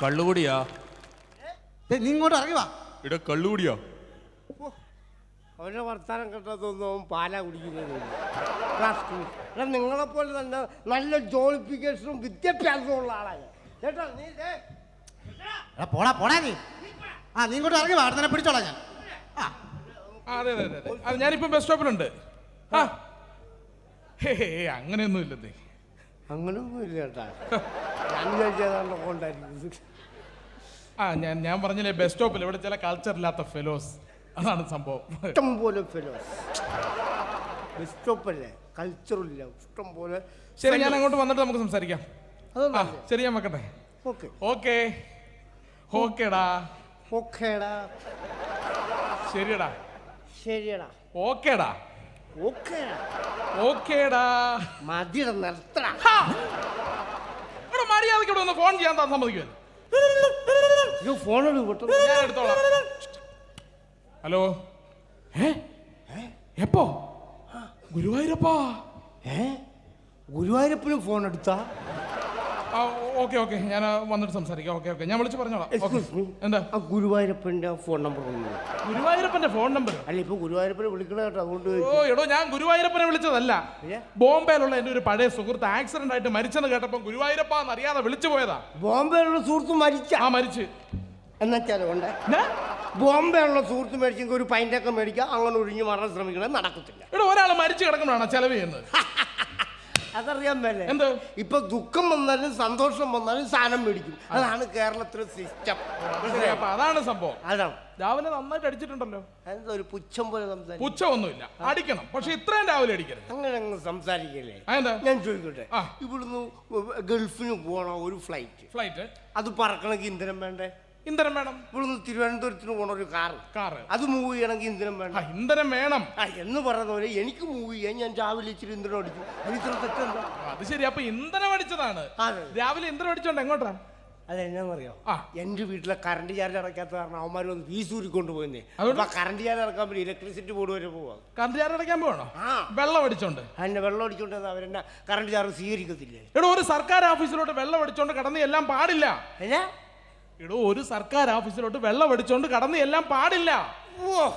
കള്ളുകൂടിയാ? ദേ, നീ ഇങ്ങോട്ട് ഇറങ്ങി വാ. ഇട കള്ളുകൂടിയാ? അവരുടെ വർത്താനം കേട്ടതൊന്നും അവൻ പാലാ കുടിക്കുന്നതില്ല എടാ നിങ്ങളെപ്പോലെ തന്നെ നല്ല ജോളിഫിക്കേഷനും വിദ്യാഭ്യാസവും ഉള്ള ആളാണ് നീ ദേ, എടാ പോടാ പോടാ നീ. ആ നീ ഇങ്ങോട്ട് ഇറങ്ങി വാ അവിടെ തന്നെ പിടിച്ചോളാം ഞാൻ. ആ. ആ, അതെ അതെ അതെ, അതെ. അത് ഞാനിപ്പം ബസ് സ്റ്റോപ്പിലുണ്ട് ആ. ഹേ ഹേ, അങ്ങനെയൊന്നും ഇല്ലെന്നേ അങ്ങനൊന്നും ഇല്ല ചേട്ടാ ആ ഞാൻ ഞാൻ പറഞ്ഞില്ലേ ബസ് സ്റ്റോപ്പിൽ ഇവിടെ ചില കൾച്ചർ ഇല്ലാത്ത ഫെലോസ് അതാണ് സംഭവം. ഇഷ്ടം പോലെ ഫെലോസ് സ്റ്റോപ്പല്ലേ കൾച്ചറില്ല ഇഷ്ടം പോലെ ശരി ഞാൻ അങ്ങോട്ട് വന്നിട്ട് നമുക്ക് സംസാരിക്കാം. ആ ശരി ഞാൻ വെക്കട്ടെ. ഓക്കെ. ഓക്കെ. ഓക്കേടാ. ഓക്കേടാ. ശരിയടാ. ശരിയടാ. ഓക്കേടാ. ഓക്കേടാ. ഓക്കേടാ. മതി നിർത്തടാ. മര്യാദയ്ക്ക് ഇവിടെ ഒന്ന് ഫോൺ ചെയ്യാൻ താൻ സമ്മതിക്കുമല്ലോ ഫോൺ ഞാൻ എടുത്തോളാം. ഹലോ? ഏ? എപ്പോ? ഗുരുവായൂരപ്പാ. ഏ? ഗുരുവായൂരപ്പനും ഫോൺ എടുത്താ? Okay okay. ഞാൻ വന്നിട്ട് സംസാരിക്കാം. Okay okay. ഞാൻ വിളിച്ച് പറഞ്ഞോളാം. എന്താ? ആ ഗുരുവായൂരപ്പന്റെ ഫോൺ നമ്പർ ഗുരുവായൂരപ്പന്റെ ഫോൺ നമ്പർ? അല്ല ഇപ്പൊ ഗുരുവായൂരപ്പനെ വിളിക്കണ കേട്ടോ അതുകൊണ്ട് ഓ എടോ ഞാൻ ഗുരുവായൂരപ്പനെ വിളിച്ചതല്ല? ബോംബെയിലുള്ള എന്റെ ഒരു പഴയ സുഹൃത്ത് ആക്സിഡന്റ് ആയിട്ട് മരിച്ചെന്ന് കേട്ടപ്പോൾ ഗുരുവായൂരപ്പ എന്നറിയാതെ വിളിച്ചു പോയതാ. ബോംബെയിലുള്ള സുഹൃത്ത് മരിച്ച. ആ മരിച്ചു. എന്നുവെച്ചാൽ കൊണ്ട് ഞാ? ബോംബെയിലുള്ള സുഹൃത്ത് മേടിച്ചെങ്കിൽ ഒരു പൈന്റൊക്കെ മേടിക്കുക അങ്ങനെ ഒഴിഞ്ഞു മാറാൻ ശ്രമിക്കണേ നടക്കത്തില്ല. എടോ ഒരാൾ മരിച്ചു കിടക്കണാണോ ചെലവ് ചെയ്യുന്നത്? അതറിയാൻ മേലെ. എന്ത്? ഇപ്പൊ ദുഃഖം വന്നാലും സന്തോഷം വന്നാലും സാധനം മേടിക്കും. അതാണ് കേരളത്തിലെ സിസ്റ്റം അപ്പൊ അതാണ് സംഭവം. അതാണ്. രാവിലെ നന്നായിട്ട് അടിച്ചിട്ടുണ്ടല്ലോ? അതെന്താ ഒരു പുച്ഛം പോലെ സംസാരിക്കും? പുച്ഛമൊന്നുമില്ല. അടിക്കണം. പക്ഷെ ഇത്രയും രാവിലെ അടിക്കരുത്. അങ്ങനെ അങ്ങ് സംസാരിക്കല്ലേ? അതെന്താ ഞാൻ ചോദിക്കട്ടെ. ആ. ഇവിടുന്ന് ഗൾഫിന് പോണ ഒരു ഫ്ലൈറ്റ് ഫ്ലൈറ്റ് അത് പറക്കണമെങ്കിൽ ഇന്ധനം വേണ്ടേ? ഇന്ധനം വേണം. ഇവിടുന്ന് തിരുവനന്തപുരത്തിന് പോണ ഒരു കാർ കാറ്. അത് മൂവ് ചെയ്യണമെങ്കിൽ ഇന്ധനം വേണം. ഇന്ധനം വേണം. ആ എന്ന് പറയുന്ന പോലെ എനിക്ക് മൂവ് ചെയ്യാൻ ഞാൻ രാവിലെ ഇച്ചിരി ഇന്ധനം അടിച്ചു. അതിന് ഇത്ര തെറ്റെന്താ അത് ശരി. അപ്പൊ ഇന്ധനം അടിച്ചതാണ്. രാവിലെ ഇന്ധനം അടിച്ചോണ്ട് എങ്ങോട്ടാ? അതെന്നാന്നറിയോ അറിയോ എന്റെ വീട്ടിലെ കറണ്ട് ചാർജ് അടയ്ക്കാത്ത കാരണം അവന്മാർ വന്ന് ഫീസ് ഊരിക്കൊണ്ട് പോയിന്നേ? അപ്പൊ കറണ്ട് ചാർജ് അടക്കാൻ വേണ്ടി ഇലക്ട്രിസിറ്റി ബോർഡ് വരെ പോവാ. കറണ്ട് ചാർജ് അടയ്ക്കാൻ പോകണോ ആ. വെള്ളം അടിച്ചോണ്ട്. അതിന്റെ വെള്ളം അടിച്ചോണ്ട് അവരെന്നെ കറണ്ട് ചാർജ് സ്വീകരിക്കത്തില്ലേ? എടോ ഒരു സർക്കാർ ഓഫീസിലോട്ട് വെള്ളം അടിച്ചോണ്ട് കടന്ന് എല്ലാം പാടില്ല. എടോ ഒരു സർക്കാർ ഓഫീസിലോട്ട് വെള്ളം അടിച്ചോണ്ട് കടന്ന് എല്ലാം പാടില്ല. ഓ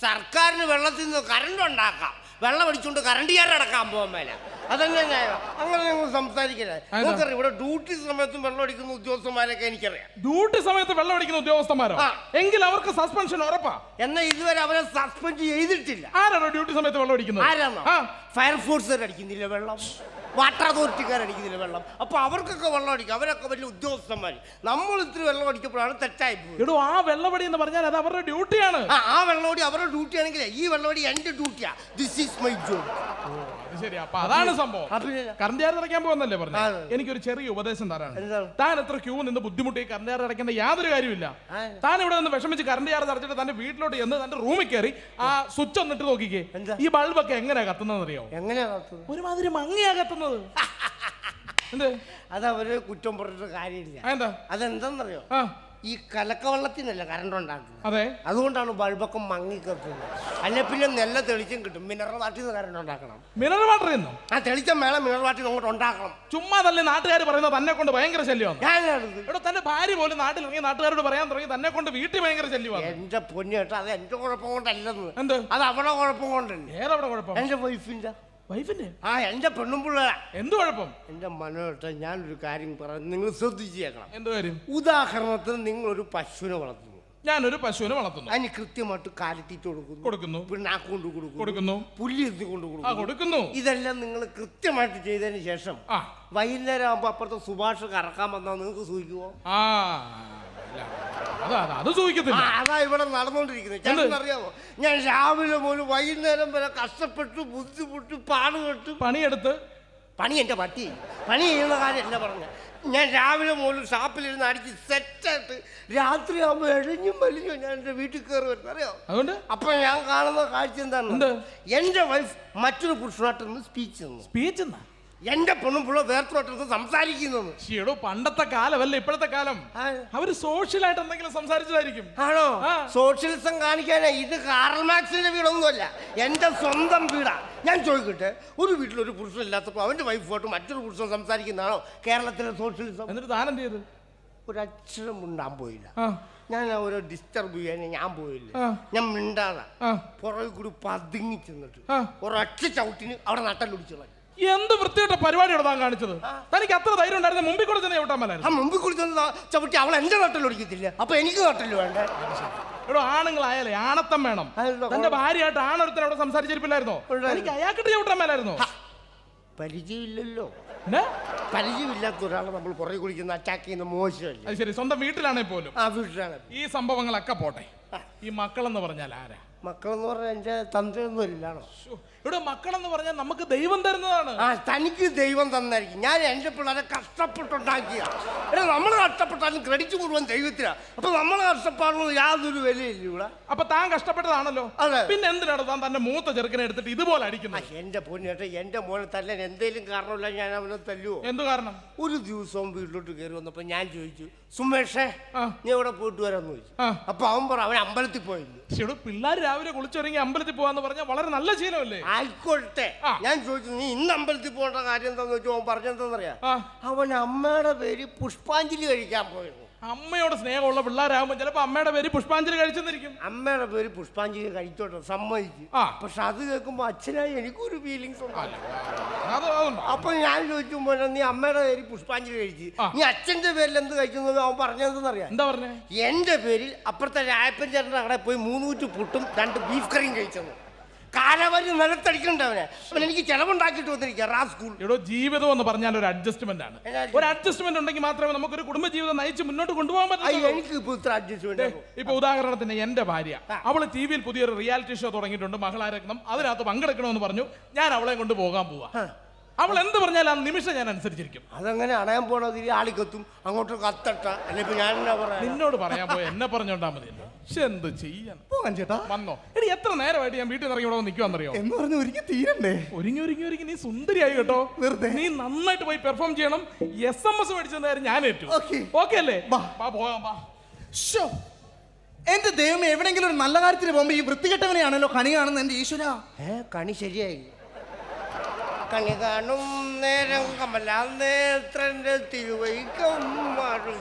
സർക്കാരിന് വെള്ളത്തിൽ നിന്ന് കറണ്ട് ഉണ്ടാക്കാം. വെള്ളം അടിച്ചുകൊണ്ട് കറണ്ട് ചാർജ് അടക്കാൻ പോകാൻ മേല. അതന്നെ ന്യായം. അങ്ങനെ നിങ്ങൾ സംസാരിക്കല്ലേ? നമുക്കറിയാം ഇവിടെ ഡ്യൂട്ടി സമയത്തും വെള്ളം അടിക്കുന്ന ഉദ്യോഗസ്ഥന്മാരൊക്കെ എനിക്കറിയാം. ഡ്യൂട്ടി സമയത്ത് വെള്ളം അടിക്കുന്ന ഉദ്യോഗസ്ഥന്മാരോ? ആ. എങ്കിൽ അവർക്ക് സസ്പെൻഷൻ ഉറപ്പാ. എന്നാൽ ഇതുവരെ അവരെ സസ്പെൻഡ് ചെയ്തിട്ടില്ല. ആരാണോ ഡ്യൂട്ടി സമയത്ത് വെള്ളം അടിക്കുന്നത്? ആരാന്നോ ആ. ഫയർഫോഴ്സുകാർ അടിക്കുന്നില്ല വെള്ളം? വാട്ടർ അതോറിറ്റിക്കാർ അടിക്കുന്നില്ല വെള്ളം. അപ്പൊ അവർക്കൊക്കെ വെള്ളം അടിക്കും. അവരൊക്കെ വലിയ ഉദ്യോഗസ്ഥന്മാർ നമ്മൾ ഇത്തിരി വെള്ളം അടിക്കപ്പോഴാണ് തെറ്റായി എടോ ആ വെള്ളപടി എന്ന് പറഞ്ഞാൽ അത് അവരുടെ ഡ്യൂട്ടിയാണ്. ആ വെള്ളമടി അവരുടെ ഡ്യൂട്ടി ആണെങ്കിൽ ഈ വെള്ളമടി എന്റെ ഡ്യൂട്ടിയാ. ദിസ് ഈസ് മൈ ജോബ് ശരി അപ്പൊ അതാണ് സംഭവം. കറണ്ട് ചാർജ് അടയ്ക്കാൻ പോകുന്നല്ലേ പറഞ്ഞു. എനിക്കൊരു ചെറിയ ഉപദേശം തരാണ് താൻ എത്ര ക്യൂ നിന്ന് ബുദ്ധിമുട്ടി കറണ്ട് ചാർജ് അടയ്ക്കേണ്ട യാതൊരു കാര്യമില്ല താൻ ഇവിടെ നിന്ന് വിഷമിച്ച് കറണ്ട് ചാർജ് അടച്ചിട്ട് തന്റെ വീട്ടിലോട്ട് ചെന്ന് തന്റെ റൂമിൽ കയറി ആ സ്വിച്ച് ഒന്നിട്ട് നോക്കിക്കേ? ഈ ബൾബൊക്കെ എങ്ങനെയാ കത്തുന്നത് അറിയോ? എങ്ങനെയാ ഒരുമാതിരി മങ്ങിയാ കത്തുന്നത്. അതവര് അത് അവർ കുറ്റം പറഞ്ഞിട്ട് കാര്യമില്ല. അതെന്താന്നറിയോ? ഈ കലക്കവെള്ളത്തിനല്ല കറണ്ട് ഉണ്ടാക്കുന്നത്. അതെ. അതുകൊണ്ടാണ് ബൾബൊക്കെ മങ്ങി കത്തുന്നത് അല്ലെ പിന്നെ നല്ല തെളിച്ചം കിട്ടും. മിനറൽ വാട്ടിൽ നിന്ന് കറണ്ട് ഉണ്ടാക്കണം. മിനറൽ വാട്ടർ ആ തെളിച്ചം വേണം മിനറൽ വാട്ടിൽ അങ്ങോട്ട് ഉണ്ടാക്കണം. ചുമ്മാ തന്നെ നാട്ടുകാർ പറയുന്നത്? തന്നെ കൊണ്ട് ഭയങ്കര ശല്യമാണ്. ഞാനാണിത് ഇവിടെ തന്റെ ഭാര്യ പോലും നാട്ടിൽ ഇറങ്ങി നാട്ടുകാരോട് പറയാൻ തുടങ്ങി തന്നെ കൊണ്ട് വീട്ടിൽ ഭയങ്കര ശല്യമാണ്. എന്റെ പൊന്നു കേട്ടോ അത് എന്റെ കുഴപ്പം കൊണ്ടല്ലെന്ന്. എന്ത്? അത് അവിടെ കുഴപ്പം കൊണ്ടല്ലേ. ഏതവിടെ കുഴപ്പം? എന്റെ വൈഫിന്റെ വൈഫിന്റെ ആ എന്റെ പെണ്ണും പിള്ളേരാ. എന്ത് കുഴപ്പം? എന്റെ മനോട്ട് ഞാനൊരു കാര്യം പറയാം. നിങ്ങൾ ശ്രദ്ധിച്ചേക്കണം. എന്ത് കാര്യം? ഉദാഹരണത്തിന് നിങ്ങൾ ഒരു പശുവിനെ വളർത്തുന്നു. ഞാനൊരു പശുവിനെ വളർത്തുന്നു. അതിന് കൃത്യമായിട്ട് കാലിത്തീറ്റ കൊടുക്കുന്നു. കൊടുക്കുന്നു. പിണ്ണാക്ക് കൊണ്ട് കൊടുക്കുന്നു. കൊടുക്കുന്നു. പുല്ലി എത്തി കൊണ്ട് കൊടുക്കുന്നു. കൊടുക്കുന്നു. ഇതെല്ലാം നിങ്ങൾ കൃത്യമായിട്ട് ചെയ്തതിന് ശേഷം വൈകുന്നേരം ആകുമ്പോ അപ്പുറത്തെ സുഭാഷ് കറക്കാൻ വന്നാൽ നിങ്ങൾക്ക് സൂചിക്കുമോ ആ. അത് അത് അത് ഇവിടെ നടന്നുകൊണ്ടിരിക്കുന്നത്. ചേട്ടൻ അറിയാമോ ഞാൻ രാവിലെ മുതൽ വൈകുന്നേരം വരെ കഷ്ടപ്പെട്ട് ബുദ്ധിമുട്ട് പാടുപെട്ട് പണിയെടുത്ത്? പണി എന്റെ പട്ടി. പണി ചെയ്യുന്ന എന്താ പറഞ്ഞ. ഞാൻ രാവിലെ മുതൽ ഷാപ്പിലിരുന്ന് അടിച്ച് സെറ്റായിട്ട് രാത്രി ആകുമ്പോൾ എഴിഞ്ഞും വലിഞ്ഞും ഞാൻ എന്റെ വീട്ടിൽ കയറി വരുന്നത്. അറിയോ? അതുകൊണ്ട്? അപ്പൊ ഞാൻ കാണുന്ന കാഴ്ച എന്താണ്? എന്ത്? എന്റെ വൈഫ് മറ്റൊരു പുരുഷനായിട്ട് സ്പീച്ച് സ്പീച്ച് എന്നാ എന്റെ പെണ്ണും പിള്ള വേർത്തോട്ടത്ത് സംസാരിക്കുന്നു ഷീടോ പണ്ടത്തെ കാലമല്ല ഇപ്പോഴത്തെ കാലം. അവർ സോഷ്യലായിട്ട് എന്തെങ്കിലും സംസാരിച്ചതായിരിക്കും. ആണോ? സോഷ്യലിസം കാണിക്കാനേ ഇത് കാറൽ മാക്സിന്റെ വീടൊന്നുമല്ല എന്റെ സ്വന്തം വീടാ. ഞാൻ ചോദിക്കട്ടെ ഒരു വീട്ടിൽ ഒരു പുരുഷൻ ഇല്ലാത്തപ്പോൾ അവന്റെ വൈഫുമായിട്ട് മറ്റൊരു പുരുഷൻ സംസാരിക്കുന്നതാണോ കേരളത്തിലെ സോഷ്യലിസം? എന്നിട്ട് താൻ എന്ത് ചെയ്ത്? ഒരക്ഷരം ഉണ്ടാൻ മിണ്ടാൻ പോയില്ല. ഞാൻ അവരെ ഡിസ്റ്റർബ് ചെയ്യാൻ ഞാൻ പോയില്ല. ഞാൻ മിണ്ടാതെ. പുറകെ കൂടി പതുങ്ങി ചെന്നിട്ട്. ഒരൊറ്റ ചവിട്ടിന് അവിടെ നട്ടല്ലൊടിച്ചോളാം എന്ത് വൃത്തികെട്ട പരിപാടിയാണ് താൻ കാണിച്ചത്? തനിക്ക് അത്ര ധൈര്യം ഉണ്ടായിരുന്ന മുമ്പിൽ കൂടെ ചെന്ന് ചവിട്ടാൻ ആ മേലായിരുന്നു മുമ്പിൽ കൂടി ചെന്ന് ചവിട്ടി അവൾ എന്റെ നട്ടല്ലൊടിക്കത്തില്ല അപ്പൊ എനിക്ക് നട്ടൽ വേണ്ട. എടോ ആണുങ്ങളായാലേ ആണത്തം വേണം. അതെന്താ തന്റെ ഭാര്യയായിട്ട് ആണൊരുത്തൻ അവിടെ സംസാരിച്ചിരിപ്പില്ലായിരുന്നോ? ഉണ്ടായിരുന്നു. എനിക്ക് അയാൾക്കിട്ട് ചവിട്ടാൻ മേലായിരുന്നോ പരിചയമില്ലല്ലോ. പിന്നെ? പരിചയമില്ലാത്ത ഒരാളെ നമ്മൾ പുറകെ കുളിക്കുന്ന അറ്റാക്ക് ചെയ്യുന്ന മോശമല്ലേ? അത് ശരി സ്വന്തം വീട്ടിലാണെ പോലും. ആ വീട്ടിലാണ്. ഈ സംഭവങ്ങളൊക്കെ പോട്ടെ. ഈ മക്കളെന്ന് പറഞ്ഞാൽ ആരാ? മക്കളെന്ന് പറഞ്ഞാൽ എന്റെ തന്ത്രയൊന്നും ഇല്ലാണോ? ശ്ശോ, ഇവിടെ മക്കളെന്ന് പറഞ്ഞാൽ നമുക്ക് ദൈവം തരുന്നതാണ്. ആ തനിക്ക് ദൈവം തന്നായിരിക്കും. ഞാൻ എന്റെ പിള്ളേരെ കഷ്ടപ്പെട്ടുണ്ടാക്കിയ. എടാ നമ്മൾ കഷ്ടപ്പെട്ടാലും ക്രെഡിറ്റ് മുഴുവൻ ദൈവത്തിനാ. അപ്പൊ നമ്മൾ കഷ്ടപ്പാടുള്ള യാതൊരു വിലയില്ല ഇവിടെ. അപ്പൊ താൻ കഷ്ടപ്പെട്ടതാണല്ലോ. അതെ. പിന്നെ എന്തിനാണ് താൻ തന്റെ മൂത്ത ചെറുക്കനെ എടുത്തിട്ട് ഇതുപോലെ ആ, അടിക്കുന്നത് എന്റെ പൊന്നേട്ട എന്റെ മോനെ തല്ലാൻ എന്തേലും കാരണമില്ല ഞാൻ അവനെ തല്ലുവോ? എന്തു കാരണം? ഒരു ദിവസവും വീട്ടിലോട്ട് കയറി വന്നപ്പോ ഞാൻ ചോദിച്ചു സുമേഷേ ആ. നീ എവിടെ പോയിട്ട് വരാന്ന് ചോദിച്ചു. ആ. അപ്പൊ അവൻ പറ അവൻ അമ്പലത്തിൽ പോയില്ല. ചേട്ടു പിള്ളേർ രാവിലെ കുളിച്ചൊരുങ്ങി അമ്പലത്തിൽ പോവാന്ന് പറഞ്ഞാൽ വളരെ നല്ല ശീലമല്ലേ? ആയിക്കോട്ടെ. ഞാൻ ചോദിച്ചു നീ ഇന്ന് അമ്പലത്തിൽ പോകേണ്ട കാര്യം എന്താന്ന് വെച്ചു അവൻ പറഞ്ഞെന്താന്നറിയാ അവൻ അമ്മയുടെ പേര് പുഷ്പാഞ്ജലി കഴിക്കാൻ പോയിരുന്നു. അമ്മയോട് സ്നേഹമുള്ള പിള്ളേരാകുമ്പോൾ ചിലപ്പോ അമ്മയുടെ പേര് പുഷ്പാഞ്ജലി കഴിച്ചെന്നിരിക്കും. അമ്മയുടെ പേര് പുഷ്പാഞ്ജലി കഴിച്ചോട്ടെ സമ്മതിച്ചു. പക്ഷെ അത് കേൾക്കുമ്പോ അച്ഛനായി എനിക്കൊരു ഫീലിങ്സ് അപ്പൊ ഞാൻ ചോദിച്ചു മോനെ നീ അമ്മയുടെ പേര് പുഷ്പാഞ്ജലി കഴിച്ചു. നീ അച്ഛന്റെ പേരിൽ എന്ത് കഴിക്കുന്നത് അവൻ പറഞ്ഞതെന്നറിയാം എന്താ പറഞ്ഞേ? എന്റെ പേരിൽ അപ്പുറത്തെ രായപ്പൻ ചേട്ടന്റെ കടയിൽ പോയി മൂന്നൂറ്റി പുട്ടും രണ്ട് ബീഫ് കറിയും കഴിച്ചത് കാലവരി നിലത്തടിക്കണ്ട അവനെ. അവൻ എനിക്ക് ചെലവുണ്ടാക്കിട്ട് വന്നിരിക്കുക റാ സ്കൂൾ. എടോ ജീവിതം എന്ന് പറഞ്ഞാൽ ഒരു അഡ്ജസ്റ്റ്മെന്റ് ആണ്. ഒരു അഡ്ജസ്റ്റ്മെന്റ് ഉണ്ടെങ്കിൽ മാത്രമേ നമുക്ക് ഒരു കുടുംബ ജീവിതം നയിച്ച് മുന്നോട്ട് കൊണ്ടുപോകാൻ പറ്റുള്ളൂ എനിക്ക് ഇപ്പൊ ഇത്ര അഡ്ജസ്റ്റ്മെന്റ് ഇപ്പൊ ഉദാഹരണത്തിന് എന്റെ ഭാര്യ. അവൾ ടി വിയിൽ പുതിയൊരു റിയാലിറ്റി ഷോ തുടങ്ങിയിട്ടുണ്ട്. മഹളാരത്നം. അതിനകത്ത് പങ്കെടുക്കണമെന്ന് പറഞ്ഞു. ഞാൻ അവളെ കൊണ്ട് പോകാൻ പോവാ. അവൾ എന്ത് പറഞ്ഞാലും ആ നിമിഷം ഞാൻ അനുസരിച്ചിരിക്കും. അതങ്ങനെ അണയാൻ പോണത് ഈ ആളിക്കത്തും അങ്ങോട്ട് കത്തട്ട. അല്ലെ ഇപ്പൊ ഞാൻ എന്നാ പറയാ? നിന്നോട് പറയാൻ പോയ എന്നെ പറഞ്ഞോണ്ടാ മതിയല്ലോ പക്ഷെ എന്ത് ചെയ്യാൻ? പോകാൻ ചേട്ടാ. വന്നോ. എടി എത്ര നേരമായിട്ട് ഞാൻ വീട്ടിൽ നിന്ന് ഇറങ്ങി ഇവിടെ നിൽക്കുവാന്നറിയോ എന്ന് പറഞ്ഞ് ഒരിക്കൽ തീരണ്ടേ? ഒരുങ്ങി ഒരുങ്ങി ഒരുങ്ങി. നീ സുന്ദരിയായി കേട്ടോ. വെറുതെ. നീ നന്നായിട്ട് പോയി പെർഫോം ചെയ്യണം. എസ് എം എസ് മേടിച്ചെന്ന കാര്യം ഞാൻ ഏറ്റു. Okay. ഓക്കെ അല്ലേ? ബാ. പോകാം ശ്ശോ. എന്റെ ദൈവം എവിടെങ്കിലും ഒരു നല്ല കാര്യത്തിന് പോകുമ്പോ ഈ വൃത്തികെട്ടവനെയാണല്ലോ കണി കാണുന്നത് എന്റെ ഈശ്വര. ഏ കണി ശരിയായി. കണി കാണും നേരം കമല നേത്രന്റെ തിരുവൈക്കം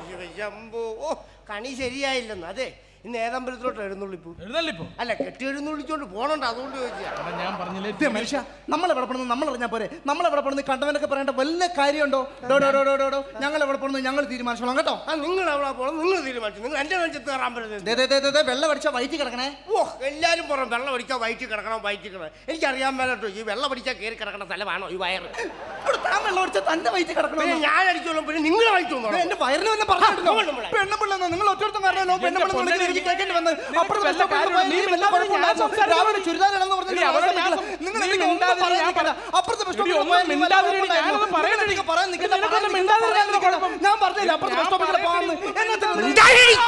ശിവശംഭു. ഓ കണി ശരിയായില്ലെന്ന് അതെ. ഇന്ന് ഏതമ്പലത്തിലോട്ട് എഴുന്നള്ളിപ്പു? എഴുന്നള്ളിപ്പോ. അല്ല കെട്ടി എഴുന്നള്ളിച്ചോണ്ട് പോകണ്ട അതുകൊണ്ട് ചോദിച്ചാ എടാ, ഞാൻ പറഞ്ഞില്ലേ ഇത് മനുഷ്യ നമ്മൾ എവിടെ പെടുന്നു നമ്മൾ അറിഞ്ഞാൽ പോരെ. നമ്മൾ എവിടെ പെടുന്നു കണ്ടവനൊക്കെ പറയേണ്ട വല്ല കാര്യമുണ്ടോ? ഡോ ഡോ ഡോ ഡോ ഡോ ഡോ. ഞങ്ങൾ എവിടെ പെടുന്നു ഞങ്ങൾ തീരുമാനിച്ചോളാം കേട്ടോ. ആ നിങ്ങൾ എവിടെ പോകണം നിങ്ങൾ തീരുമാനിച്ചു. നിങ്ങൾ എന്റെ നെഞ്ചത്ത് കയറാൻ പറ്റുന്നത് ദേ, ദേ, ദേ, ദേ, ദേ, വെള്ളം അടിച്ച വയറ്റി കിടക്കണേ. ഓ എല്ലാരും പുറം വെള്ളം അടിച്ചാൽ വയറ്റി കിടക്കണം? വയറ്റി കിടക്കണം? എനിക്കറിയാൻ മേലട്ടോ ഈ വെള്ളം അടിച്ചാൽ കയറി കിടക്കണ സ്ഥലമാണോ ഈ വയറ്? ഇവിടെ താൻ വെള്ളം അടിച്ച തന്റെ വയറ്റി കിടക്കണോ? പിന്നെ ഞാൻ അടിച്ചോളും പിന്നെ നിങ്ങൾ അടിച്ചോളൂ. ദേ, എന്റെ വയറിന് വന്ന് പറഞ്ഞു ആ, നിങ്ങൾ ഒറ്റ കാരണമല്ലോ പെണ്ണുപിള്ള എനിക്ക് കേൾക്കേണ്ടി വന്ന് അപ്പുറത്തെ ബസ് സ്റ്റോപ്പിൽ നീ വല്ല രാവിലെ പറഞ്ഞ് നിങ്ങൾ ഞാൻ നിൽക്കണം. സം- നിങ്ങൾ നീ എന്തെങ്കിലും മിണ്ടാതിരി, പറയാൻ ഞാൻ നിൽക്കണ്ട. അപ്പുറത്തെ ബസ് സ്റ്റോപ്പിൽ വല്ല മിണ്ടാതിരി? ഞാനൊന്നും. നിങ്ങൾ പറയാൻ നിൽക്കണ്ട, നിനക്ക് പറയാൻ ഒന്നും നിൽക്കണ്ട, മിണ്ടാതിരി, പറയാൻ നിൽക്കണ്ട. ഞാൻ പറഞ്ഞില്ല അപ്പുറത്തെ ബസ് ഞാൻ സ്റ്റോപ്പിൽ പോകാമെന്ന് പറയട്ടെ. എന്നാ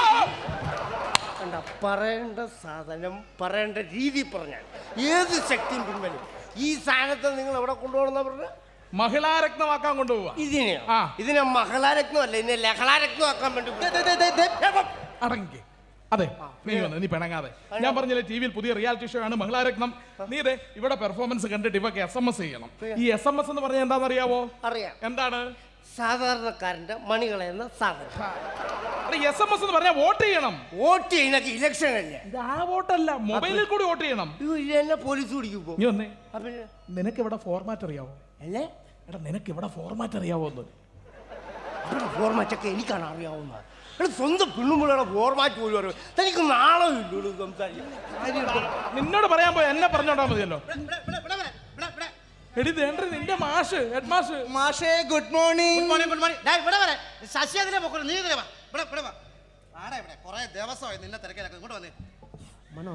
കണ്ട പറയേണ്ട സാധനം പറയേണ്ട രീതി പറഞ്ഞാൽ ഏത് ശക്തിയും പിൻവലിക്കും ഈ സാധനത്തെ നിങ്ങൾ എവിടെ കൊണ്ടുപോകണമെന്നാ പറഞ്ഞ മഹിളാരത്നമാക്കാൻ കൊണ്ടുപോവാ ഇതിനെയോ ആ. ഇതിനെ മഹളാരത്നം അല്ല ഇതിനെ ലഹളാരത്നം ആക്കാൻ വേണ്ടി. അടങ്ങി അതെ നീ വന്ന് നീ പിണങ്ങാതെ. ഞാൻ പറഞ്ഞില്ലേ ടി വിയിൽ പുതിയ റിയാലിറ്റി ഷോ ആണ്. മഹിളാരത്നം നീ ഇതേ ഇവിടെ പെർഫോമൻസ് കണ്ടിട്ട് ഇവക്ക് എസ് എം എസ് ചെയ്യണം. ഈ എസ് എം എസ് എന്ന് പറഞ്ഞാൽ എന്താണെന്നറിയാവോ? അറിയാം. എന്താണ്? സാധാരണക്കാരന്റെ മണികളെന്ന സാധനം. എസ് എം എസ് എന്ന് പറഞ്ഞാൽ വോട്ട് ചെയ്യണം. വോട്ട് ചെയ്യുന്നൊക്കെ ഇലക്ഷൻ അല്ലേ? ആ വോട്ടല്ല മൊബൈലിൽ കൂടി വോട്ട് ചെയ്യണം. എന്നെ പോലീസ് പിടിക്കും നീ വന്നേ. നിനക്ക് ഇവിടെ ഫോർമാറ്റ് അറിയാവോ? അല്ലേ? എടാ നിനക്ക് ഇവിടെ ഫോർമാറ്റ് അറിയാവോ എന്ന്? ഫോർമാറ്റൊക്കെ എനിക്കാണ് അറിയാവുന്നത്. എടാ സ്വന്തം പെണ്ണുമ്പിള്ളയുടെ ഫോർമാറ്റ് പോലും അറിയാം. തനിക്ക് നാളെ ഇല്ലൂ സംസാരിക്കും. നിന്നോട് പറയാൻ പോയി എന്നെ പറഞ്ഞോണ്ടാ മതിയല്ലോ. എടി ദേണ്ട നിന്റെ മാഷ് ഹെഡ് മാഷ്? മാഷേ good morning good morning good morning ഡാ ഇവിടെ വരെ. ശശി അതിലെ പൊക്കോളൂ നീ ഇതിലെ വാ. ഇവിടെ ഇവിടെ വാ. ആടാ ഇവിടെ? കുറേ ദിവസമായി നിന്നെ തിരക്കിലൊക്കെ. ഇങ്ങോട്ട് വന്നേ. മനോ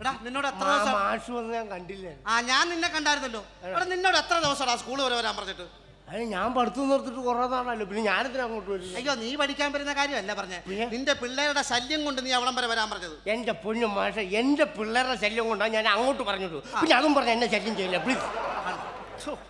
എടാ നിന്നോട് എത്ര ആ ദിവസം മാഷ് വന്ന് ഞാൻ കണ്ടില്ലേ? ആ ഞാൻ നിന്നെ കണ്ടായിരുന്നല്ലോ. എടാ. നിന്നോട് എത്ര ദിവസമാടാ സ്കൂൾ വരെ വരാൻ പറഞ്ഞിട്ട്? അതിന് ഞാൻ പഠിത്തം നിർത്തിട്ട് കുറേ നാളല്ലോ പിന്നെ ഞാനെന്തിനാ അങ്ങോട്ട് വരും അയ്യോ നീ പഠിക്കാൻ വരുന്ന കാര്യമല്ല പറഞ്ഞേ. പിന്നെ? നിന്റെ പിള്ളേരുടെ ശല്യം കൊണ്ട് നീ അവിടം വരെ വരാൻ പറഞ്ഞത്. എന്റെ പൊന്നു മാഷെ എന്റെ പിള്ളേരുടെ ശല്യം കൊണ്ടാണ് ഞാൻ അങ്ങോട്ട് പറഞ്ഞിട്ടു പിന്നെ അതും പറഞ്ഞ എന്നെ ശല്യം ചെയ്യില്ല പ്ലീസ്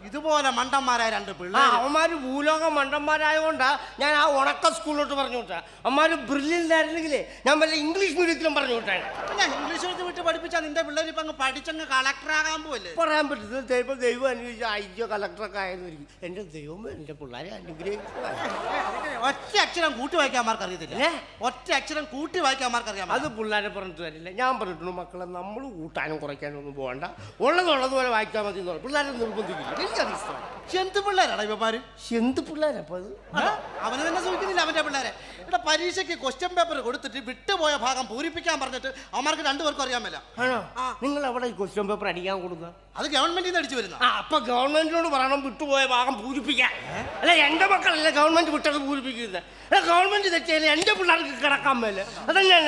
ഇതുപോലെ മണ്ടന്മാരായ രണ്ട് പിള്ളേർ അവന്മാര് ഭൂലോക മണ്ടന്മാരായതുകൊണ്ടാ ഞാൻ ആ ഉണക്ക സ്കൂളിലോട്ട് പറഞ്ഞു വിട്ടാ അവന്മാര് ബ്രില്യന്റ് ആയിരുന്നെങ്കിലേ ഞാൻ വല്ല ഇംഗ്ലീഷ് മീഡിയത്തിലും പറഞ്ഞു വിട്ടാണ് ഞാൻ ഇംഗ്ലീഷ് മീഡിയത്തിൽ വിട്ട് പഠിപ്പിച്ചാൽ നിന്റെ പിള്ളേർ ഇപ്പൊ അങ്ങ് പഠിച്ചങ്ങ് കളക്ടറാകാൻ പോലെ പറയാൻ പറ്റും ചിലപ്പോൾ ദൈവം അനുഗ്രഹിച്ച അയ്യോ കളക്ടറൊക്കെ ആയിരുന്നു എന്റെ ദൈവം എന്റെ പിള്ളേരെ അനുഗ്രഹിക്കുക ഒറ്റ അക്ഷരം കൂട്ടി വായിക്കാൻ മാർക്ക് അറിയത്തില്ല? ഒറ്റ അക്ഷരം കൂട്ടി വായിക്കാൻ മാർക്ക് അറിയാം അത് പിള്ളേരെ പറഞ്ഞിട്ട് വരില്ല ഞാൻ പറഞ്ഞിട്ടുണ്ട് മക്കളെ നമ്മൾ കൂട്ടാനും കുറയ്ക്കാനും ഒന്നും പോകണ്ട ഉള്ളതുള്ളതുപോലെ വായിച്ചാൽ മതി എന്ന് പറഞ്ഞു. പിള്ളേരെ എനിക്കത് ഇഷ്ടമാണ് എന്ത് പിള്ളേരാടാ ഇവന്മാര്? എന്ത് പിള്ളേരപ്പോ അത്? അവന് തന്നെ സൂചിക്കുന്നില്ല അവന്റെ പിള്ളേരെ. ഇവിടെ പരീക്ഷയ്ക്ക് ക്വസ്റ്റ്യൻ പേപ്പർ കൊടുത്തിട്ട് വിട്ടുപോയ ഭാഗം പൂരിപ്പിക്കാൻ പറഞ്ഞിട്ട് അവന്മാർക്ക് രണ്ടുപേർക്കും അറിയാൻ മേല. ആണോ? നിങ്ങൾ അവിടെ ക്വസ്റ്റ്യൻ പേപ്പർ അടിക്കാൻ കൊടുക്കുക. അത് ഗവൺമെന്റിൽ നിന്ന് അടിച്ചു വരുന്ന. അപ്പൊ ഗവൺമെന്റിനോട് പറയണം വിട്ടുപോയ ഭാഗം പൂരിപ്പിക്കാൻ. അല്ല എന്റെ മക്കളല്ല ഗവൺമെന്റ് വിട്ടത് പൂരിപ്പിക്കുന്നത്? ഗവൺമെന്റ് തെറ്റിയാലും എന്റെ പിള്ളേർക്ക് കിടക്കാൻ മേലെ. അതന്നെ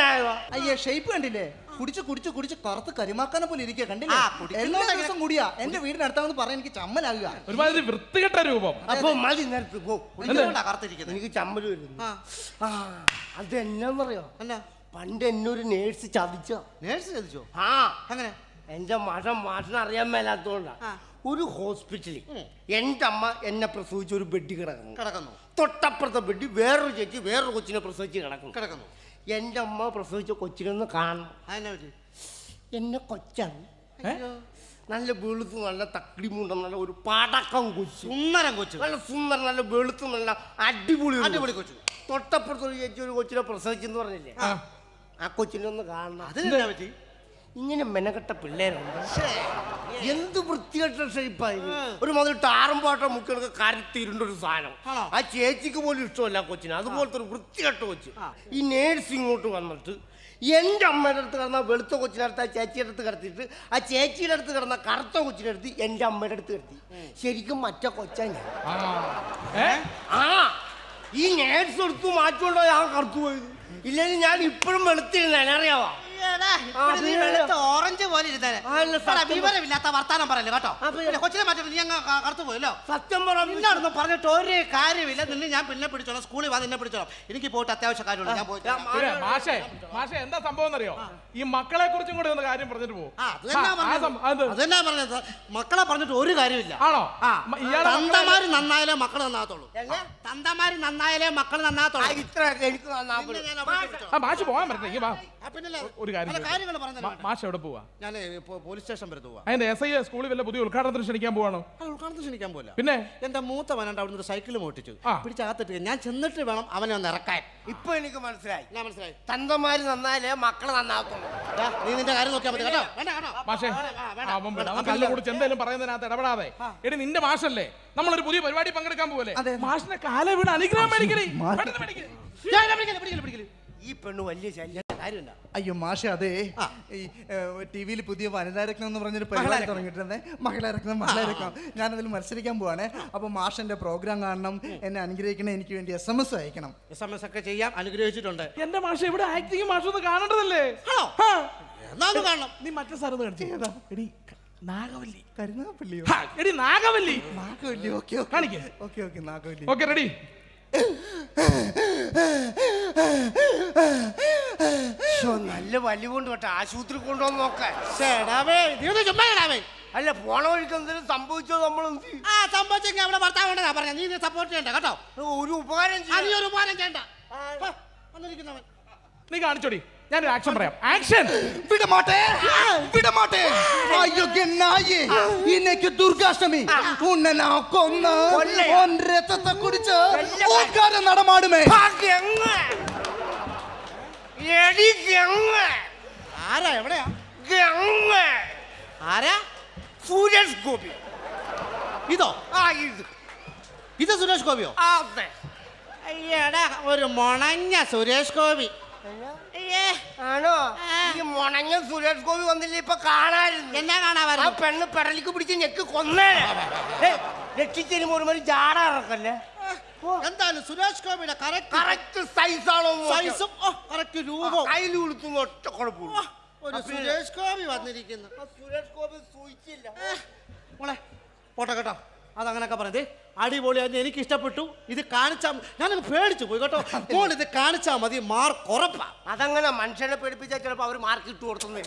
അയ്യേ ഷേപ്പ് കണ്ടില്ലേ? കുടിച്ച് കുടിച്ച് കുടിച്ച് കറുത്ത് കരിമാക്കാനെ പോലെ ഇരിക്കുക കണ്ടില്ലേ? ആ, കുടിക്കുന്നത് എല്ലാ അങ്ങനെ- ദിവസം കൂടിയാ എന്റെ വീടിനടുത്താണെന്ന് പറയാൻ എനിക്ക് ചമ്മലാകുക. ഒരുമാതിരി വൃത്തികെട്ട രൂപം. അപ്പൊ മതി നേരത്ത് പോ. എന്തുകൊണ്ടാ കറുത്തിരിക്കുന്നത്? എനിക്ക് ചമ്മൽ വരുന്നു. ആ. ആ അതെന്നാന്നറിയോ അല്ല പണ്ട് എന്നൊരു നേഴ്സ് ചതിച്ച? നേഴ്സ് ചോദിച്ചോ ആ. അങ്ങനെ എന്റെ മഠം മാഷിനെ അറിയാൻ മേലാത്തോണ്ടാ. ആ. ഒരു ഹോസ്പിറ്റലിൽ. എന്റെ അമ്മ എന്നെ പ്രസവിച്ച ഒരു ബെഡ് കിടക്കുന്നു. കിടക്കുന്നു. തൊട്ടപ്പുറത്തെ ബെഡ് വേറൊരു ചേച്ചി വേറൊരു കൊച്ചിനെ പ്രസവിച്ച് കിടക്കുന്നു. കിടക്കുന്നു. എന്റെ അമ്മ പ്രസവിച്ച കൊച്ചിനൊന്ന് കാണണം. അതിനെ പറ്റി? എന്നെ കൊച്ചാണ്. ഏ? നല്ല വെളുത്ത് നല്ല തക്കിടി മുണ്ട നല്ല ഒരു പടക്കം കൊച്ചു. സുന്ദരം കൊച്ചു. നല്ല സുന്ദരം നല്ല വെളുത്ത് നല്ല അടിപൊളി ഒരു അടിപൊളി കൊച്ചു. തൊട്ടപ്പുറത്ത് ഒരു ചേച്ചി ഒരു കൊച്ചിനെ പ്രസവിച്ചെന്ന് പറഞ്ഞില്ലേ? ആ. ആ കൊച്ചിനെ ഒന്ന് കാണണം. അതിനെന്താ പറ്റി? ഇങ്ങനെ മെനക്കെട്ട പിള്ളേരുണ്ട്. ശ്ശേ. എന്ത് വൃത്തികെട്ട ഷേപ്പായി ഒരു മതി ടാറും പാട്ടം മുക്കിയൊക്കെ കരത്തിരുണ്ട ഒരു സാധനം. ആ. ചേച്ചിക്ക് പോലും ഇഷ്ടമല്ല കൊച്ചിന്. അതുപോലത്തെ ഒരു വൃത്തികെട്ട കൊച്ച്. ഈ നേഴ്സ് ഇങ്ങോട്ട് വന്നിട്ട് എന്റെ അമ്മയുടെ അടുത്ത് കിടന്ന വെളുത്ത കൊച്ചിനടുത്ത് ആ ചേച്ചിയുടെ അടുത്ത് കിടത്തിയിട്ട് ആ ചേച്ചിയുടെ അടുത്ത് കിടന്ന കറുത്ത കൊച്ചിനടുത്ത് എന്റെ അമ്മയുടെ അടുത്ത് കിടത്തി. ശരിക്കും മറ്റ കൊച്ചാ ഞാൻ. ആ. ആ. ഈ നേഴ്സ് എടുത്ത് മാറ്റുകൊണ്ടോ ഞാൻ കറുത്തു പോയത്? ഇല്ലെങ്കിൽ ഞാൻ ഇപ്പോഴും വെളുത്തിരുന്നേനെ അറിയാവാ? ഓറഞ്ച് പോലെ ഇരുന്നേനെ വിവരമില്ലാത്ത വർത്താനം പറയല്ലേ കേട്ടോ? പിന്നെ- കൊച്ചിനെ മാറ്റി നീ അങ്ങ് കറുത്തു പോയല്ലോ സത്യം പറയാൻ പറഞ്ഞിട്ട് ഒരു കാര്യമില്ല. നിന്നെ ഞാൻ പിന്നെ പിടിച്ചോളാം. സ്കൂളിൽ വാ നിന്നെ പിടിച്ചോളാം. എനിക്ക് പോയിട്ട് അത്യാവശ്യ കാര്യമുണ്ട് ഞാൻ പോയി മാഷേ മാഷേ എന്താ സംഭവം എന്നറിയോ? ഈ മക്കളെ കുറിച്ചും കൂടി ഒന്ന് കാര്യം പറഞ്ഞിട്ട് പോകും അതെന്നാ പറഞ്ഞത്. മക്കളെ പറഞ്ഞിട്ട് ഒരു കാര്യമില്ല. ആണോ? തന്തമാര് നന്നായാലേ മക്കൾ നന്നാകത്തുള്ളൂ? തന്തമാര് നന്നായാലേ മക്കൾ ആ, നന്നാകത്തുള്ളൂ ഇത്ര എനിക്ക്. ആ മാഷ് പോകാൻ പറ്റില്ല വാ. ആ, പിന്നല്ലേ? ഒരു കാര്യം മാഷ് എവിടെ പോവാ? ഞാൻ പോലീസ് സ്റ്റേഷൻ വരെ പോവാ. അതിന്റെ എസ് ഐ സ്കൂളിൽ വല്ല പുതിയ ഉദ്ഘാടനത്തിന് ക്ഷണിക്കാൻ പോവാണോ? ഉദ്ഘാടനത്തിന് ക്ഷണിക്കാൻ പോലെ പിന്നെ? എന്റെ മൂത്ത വനണ്ട് അവിടുന്ന് സൈക്കിൾ മോട്ടിച്ചു. പിടിച്ചകത്തിട്ട് ഞാൻ ചെന്നിട്ട് വേണം അവനെ ഒന്ന് ഇറക്കാൻ. ഇപ്പൊ എനിക്ക് മനസ്സിലായി. ഞാൻ മനസ്സിലായി. തന്തമാര് നന്നാലേ മക്കളെ നന്നാകത്തുള്ളൂ നീ നിന്റെ കാര്യം നോക്കിയാൽ മതി കേട്ടോ. മാഷേ അവൻ കല്ല് കുടിച്ച് എന്തെങ്കിലും പറയുന്നതിനകത്ത് ഇടപെടാതെ. എടി നിന്റെ മാഷല്ലേ? നമ്മളൊരു പുതിയ പരിപാടി പങ്കെടുക്കാൻ പോവല്ലേ? അതെ. മാഷിനെ കാലേ വീണ് അനുഗ്രഹം മേടിക്കണേ. ഈ പെണ്ണ് വലിയ ശല്യം. കാര്യമില്ല അയ്യോ മാഷ അതെ. ഈ ടി വിയിൽ പുതിയ വനിതാരത്നം എന്ന് പറഞ്ഞൊരു പരിപാടി തുടങ്ങിയിട്ടുണ്ട്. മഹിളാരത്നം മഹിളാരത്നം ഞാനതിൽ മത്സരിക്കാൻ പോവാണ്. അപ്പൊ മാഷന്റെ പ്രോഗ്രാം കാണണം എന്നെ അനുഗ്രഹിക്കണം എനിക്ക് വേണ്ടി എസ് എം എസ് അയക്കണം. എസ് എം എസ് ഒക്കെ ചെയ്യാം അനുഗ്രഹിച്ചിട്ടുണ്ട്. എന്റെ മാഷ ഇവിടെ ആക്ടിങ് മാഷ ഒന്ന് കാണേണ്ടതല്ലേ? കാണണം. നീ മറ്റേ സ്ഥലത്ത് കാണിച്ചു. എടി നാഗവല്ലി. കരുനാഗപ്പള്ളിയോ? എടി നാഗവല്ലി. നാഗവല്ലി ഓക്കെ. കാണിക്ക്. Okay okay Nagavalli. Okay ready. നല്ല വലി കൊണ്ട് കേട്ടോ. ആശുപത്രി കൊണ്ടുവന്ന് നോക്കാൻ ചേടാവേ നീ ഒന്ന് ചുമ്മാ ഇടാവേ അല്ല പോണ വഴിക്ക് എന്തെങ്കിലും സംഭവിച്ചോ നമ്മൾ എന്ത് ചെയ്യും? ആ സംഭവിച്ചെങ്കിൽ അവിടെ ഭർത്താവ് ഉണ്ടെന്നാ പറഞ്ഞ നീ സപ്പോർട്ട് ചെയ്യണ്ട കേട്ടോ? ഒരു ഉപകാരം ആ, ചെയ്യാം. നീ ഒരു ഉപകാരം ചെയ്യണ്ട. വന്നിരിക്കുന്നവൻ. നീ കാണിച്ചോടി. ഞാനൊരു ആക്ഷൻ പറയാം. ആക്ഷൻ വിടമാട്ടെ വിടമാട്ടെ. അയ്യോ നായേ ഇന്നേക്ക് ദുർഗാഷ്ടമി. ഉന്നെ നാ കൊന്ന്? ഓൻ രഥത്തെ കുറിച്ച് ഓക്കാരം നടമാടുമേ. ആരാ എവിടെയാ. ആരാ? സുരേഷ് ഗോപി. ഇതോ? ആ ഇത്. ഇത് സുരേഷ് ഗോപിയോ? ആ, അതെ. അയ്യടാ ഒരു മുണഞ്ഞ സുരേഷ് ഗോപി. ആണോ? ഈ മുണങ്ങ സുരേഷ് ഗോപി വന്നില്ല ഇപ്പൊ കാണായിരുന്നു. എന്നാ ആ പെണ്ണ് പെടലിക്ക് പിടിച്ച് ഞെക്ക് കൊന്നേ. രക്ഷിച്ചതിന് ഒരു ജാട ഇറക്കല്ലേ എന്തായാലും സുരേഷ് ഗോപിയുടെ കറക്റ്റ് കറക്റ്റ് സൈസാണോ സൈസും കറക്റ്റ് രൂപവും. കയ്യിൽ വിളിക്കുന്ന ഒറ്റ കുഴപ്പമില്ല. ഒരു സുരേഷ് ഗോപി വന്നിരിക്കുന്നു. ആ സുരേഷ് ഗോപി സൂചിച്ചില്ല മോളെ പോട്ടെ കേട്ടോ. അതങ്ങനൊക്കെ പറഞ്ഞത് അടിപൊളിയായിരുന്നു എനിക്ക് ഇഷ്ടപ്പെട്ടു ഇത് കാണിച്ചാ ഞാനങ്ങ് പേടിച്ചു പോയി കേട്ടോ. അപ്പോൾ ഇത് കാണിച്ചാൽ മതി. മാർക്ക് ഉറപ്പാ അതങ്ങനെ മനുഷ്യനെ പേടിപ്പിച്ചാൽ ചിലപ്പോൾ അവർ മാർക്ക് ഇട്ട് കൊടുത്തുന്നേ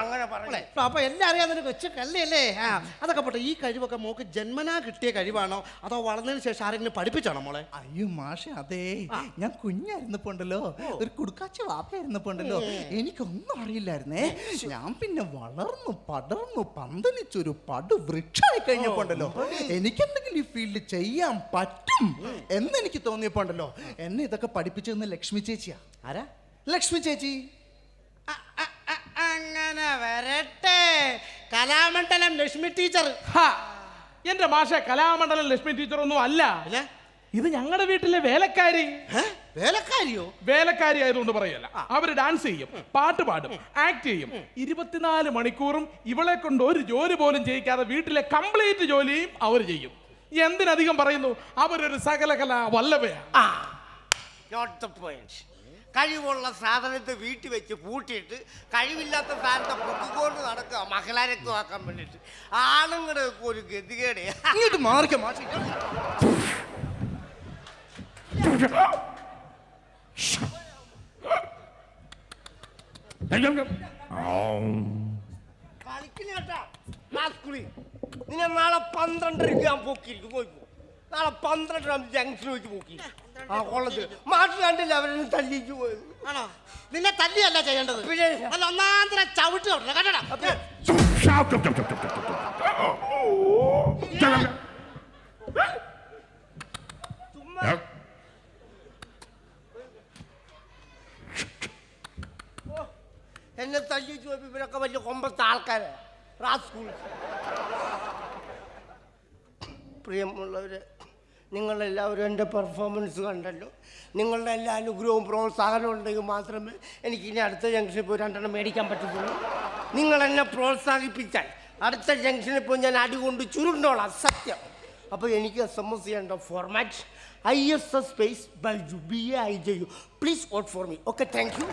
അങ്ങനെ പറയണേ അപ്പൊ എല്ലാം അറിയാവുന്ന വെച്ച് കല്ലേ ആ അതൊക്കെ പോട്ടെ. ഈ കഴിവൊക്കെ മോക്ക് ജന്മനാ കിട്ടിയ കഴിവാണോ? അതോ വളർന്നതിന് ശേഷം ആരെങ്കിലും പഠിപ്പിച്ചാണോ മോളെ? അയ്യോ മാഷെ അതേ. ഞാൻ കുഞ്ഞായിരുന്നപ്പോ ഉണ്ടല്ലോ ഒരു കുടുക്കാച്ച വാപ്പയായിരുന്നപ്പോ ഉണ്ടല്ലോ എനിക്കൊന്നും അറിയില്ലായിരുന്നേ. ഞാൻ പിന്നെ വളർന്നു പടർന്നു പന്തലിച്ചൊരു പടു വൃക്ഷമായി കഴിഞ്ഞപ്പോ ഉണ്ടല്ലോ എനിക്കെന്തെങ്കിലും ഈ ഫീൽഡ് ചെയ്യാൻ പറ്റും എന്ന് എനിക്ക് തോന്നിയപ്പോ ഉണ്ടല്ലോ എന്നെ ഇതൊക്കെ പഠിപ്പിച്ചതെന്ന് ലക്ഷ്മി ചേച്ചിയാ. ആരാ? ലക്ഷ്മി ചേച്ചി. അങ്ങനെ വരട്ടെ. കലാമണ്ഡലം ലക്ഷ്മി ടീച്ചർ. ഹാ, എന്റെ മാഷ കലാമണ്ഡലം ലക്ഷ്മി ടീച്ചർ ഒന്നും അല്ല? ഇത് ഞങ്ങളുടെ വീട്ടിലെ വേലക്കാരി? വേലക്കാരിയോ? വേലക്കാരി ആയതുകൊണ്ട് പറയല്ല. അവർ ഡാൻസ് ചെയ്യും പാട്ട് പാടും ആക്ട് ചെയ്യും. ഇരുപത്തിനാല് മണിക്കൂറും ഇവളെ കൊണ്ട് ഒരു ജോലി പോലും ചെയ്യിക്കാതെ വീട്ടിലെ കംപ്ലീറ്റ് ജോലിയും അവർ ചെയ്യും. എന്തിനധികം പറയുന്നു? അവരൊരു സകലകല വല്ലഭയാ. കഴിവുള്ള സാധനത്തെ വീട്ടിൽ വെച്ച് പൂട്ടിയിട്ട് കഴിവില്ലാത്ത സാധനത്തെ പൊക്കിക്കൊണ്ട് നടക്കുക മഹിളാരക്തമാക്കാൻ വേണ്ടിയിട്ട്. ആണുങ്ങളുടെ ഒക്കെ ഒരു ഗതികേടെ. ഇങ്ങോട്ട് മാറിക്ക മാറ്റി. നിന്നെ നാളെ പന്ത്രണ്ടരക്ക് ഞാൻ പൊക്കിയിരിക്കും പോയിക്കോ നാളെ പന്ത്രണ്ടര ജംഗ്ഷൻ വെച്ച് പോക്കി ആ കൊള്ളത്തിൽ മാറ്റി കണ്ടില്ല അവരെന്നെ തല്ലിച്ചു പോയത് ആണോ നിന്നെ തല്ലിയല്ല ചെയ്യേണ്ടത്? അല്ല ഒന്നാന്തര ചവിട്ട് തൊട്ടേ കേട്ടടാ ചുമ്മാ എന്നെ തല്ലി പോയപ്പോ ഇവരൊക്കെ വലിയ കൊമ്പത്തെ ആൾക്കാരെ. റാസ്കൂൾ പ്രിയമുള്ളവരെ നിങ്ങളെല്ലാവരും എന്റെ പെർഫോമൻസ് കണ്ടല്ലോ. നിങ്ങളുടെ എല്ലാ അനുഗ്രഹവും പ്രോത്സാഹനവും ഉണ്ടെങ്കിൽ മാത്രമേ എനിക്ക് ഇനി അടുത്ത ജംഗ്ഷനിൽ പോയി രണ്ടെണ്ണം മേടിക്കാൻ പറ്റത്തുള്ളൂ. നിങ്ങൾ എന്നെ പ്രോത്സാഹിപ്പിച്ചാൽ അടുത്ത ജംഗ്ഷനിൽ പോയി ഞാൻ അടി കൊണ്ട് ചുരുണ്ടോളാം സത്യം. അപ്പോൾ എനിക്ക് എസ് എം എസ് ചെയ്യേണ്ട format I S S space by B I J U please vote for me okay thank you